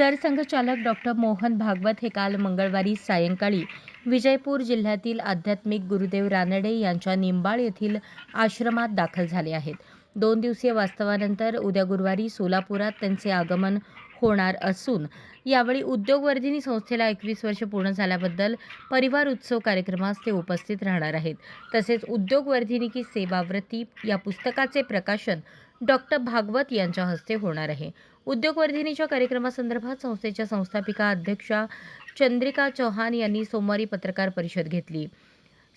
सरसंघचालक डॉक्टर मोहन भागवत हे काल मंगळवारी सायंकाळी विजयपूर जिल्ह्यातील आध्यात्मिक गुरुदेव रानडे यांच्या निंबाळ येथील आश्रमात दाखल झाले आहेत. दोन दिवसीय वास्तवानंतर उद्या गुरुवारी सोलापुरात त्यांचे आगमन होणार असून यावेळी उद्योगवर्धिनी संस्थेला एकवीस वर्ष पूर्ण झाल्याबद्दल परिवार उत्सव कार्यक्रमास ते उपस्थित राहणार आहेत. तसेच उद्योगवर्धिनी की सेवाव्रती या पुस्तकाचे प्रकाशन डॉक्टर भागवत यांच्या हस्ते होणार आहे. उद्योगवर्धिनीच्या कार्यक्रमासंदर्भात संस्थेच्या संस्थापिका अध्यक्षा चंद्रिका चौहान यांनी सोमवारी पत्रकार परिषद घेतली.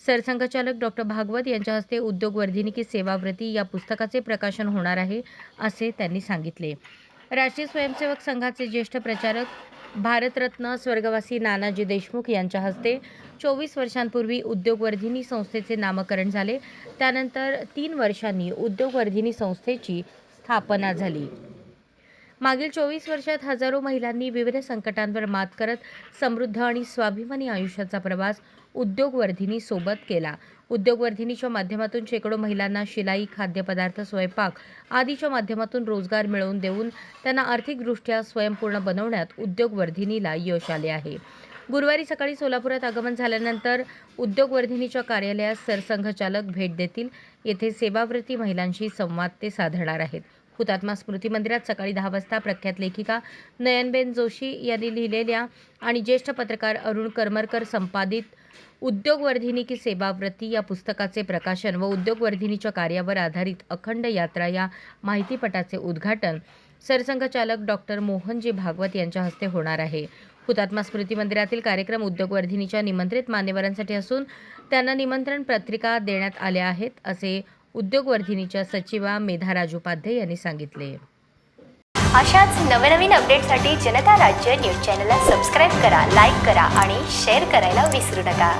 सरसंघचालक डॉक्टर भागवत यांच्या हस्ते उद्योगवर्धिनी की सेवाव्रती या पुस्तकाचे प्रकाशन होणार आहे असे त्यांनी सांगितले. राष्ट्रीय स्वयंसेवक संघाचे ज्येष्ठ प्रचारक भारतरत्न स्वर्गवासी नानाजी देशमुख यांच्या हस्ते चोवीस वर्षांपूर्वी उद्योगवर्धिनी संस्थेचे नामकरण झाले. त्यानंतर तीन वर्षांनी उद्योगवर्धिनी संस्थेची स्थापना झाली. मागील चोवीस वर्षात हजारो महिलांनी विविध संकटांवर मात करत समृद्ध आणि स्वाभिमानी आयुष्याचा प्रवास उद्योगवर्धिनी सोबत केला. उद्योगवर्धिनीच्या माध्यमातून शेकडो महिलांना शिलाई खाद्यपदार्थ स्वयंपाक आदीच्या माध्यमातून रोजगार मिळवून देऊन त्यांना आर्थिकदृष्ट्या स्वयंपूर्ण बनवण्यात उद्योगवर्धिनीला यश आले आहे. गुरुवारी सकाळी सोलापुरात आगमन झाल्यानंतर उद्योगवर्धिनीच्या कार्यालयास सरसंघचालक भेट देतील. येथे सेवाव्रती महिलांशी संवाद ते साधणार आहेत. हुतात्मा स्मृती मंदिरात सकाळी दहा वाजता प्रख्यात लेखिका नयनबेन जोशी यांनी लिहिलेल्या आणि ज्येष्ठ पत्रकार अरुण करमरकर संपादित उद्योगवर्धिनी की सेवाव्रती या पुस्तकाचे प्रकाशन व उद्योगवर्धिनीच्या कार्यावर आधारित अखंड यात्रा या माहितीपटाचे उद्घाटन सरसंघचालक डॉक्टर मोहनजी भागवत यांच्या हस्ते होणार आहे. हुतात्मा स्मृती मंदिरातील कार्यक्रम उद्योगवर्धिनीच्या निमंत्रित मान्यवरांसाठी असून त्यांना निमंत्रण पत्रिका देण्यात आल्या आहेत असे उद्योगवर्धिनीच्या सचिवा मेधा राजोपाध्ये यांनी सांगितले. अशाच नवनवीन अपडेटसाठी जनता राज्य न्यूज चॅनलला सबस्क्राईब करा लाईक करा आणि शेअर करायला विसरू नका.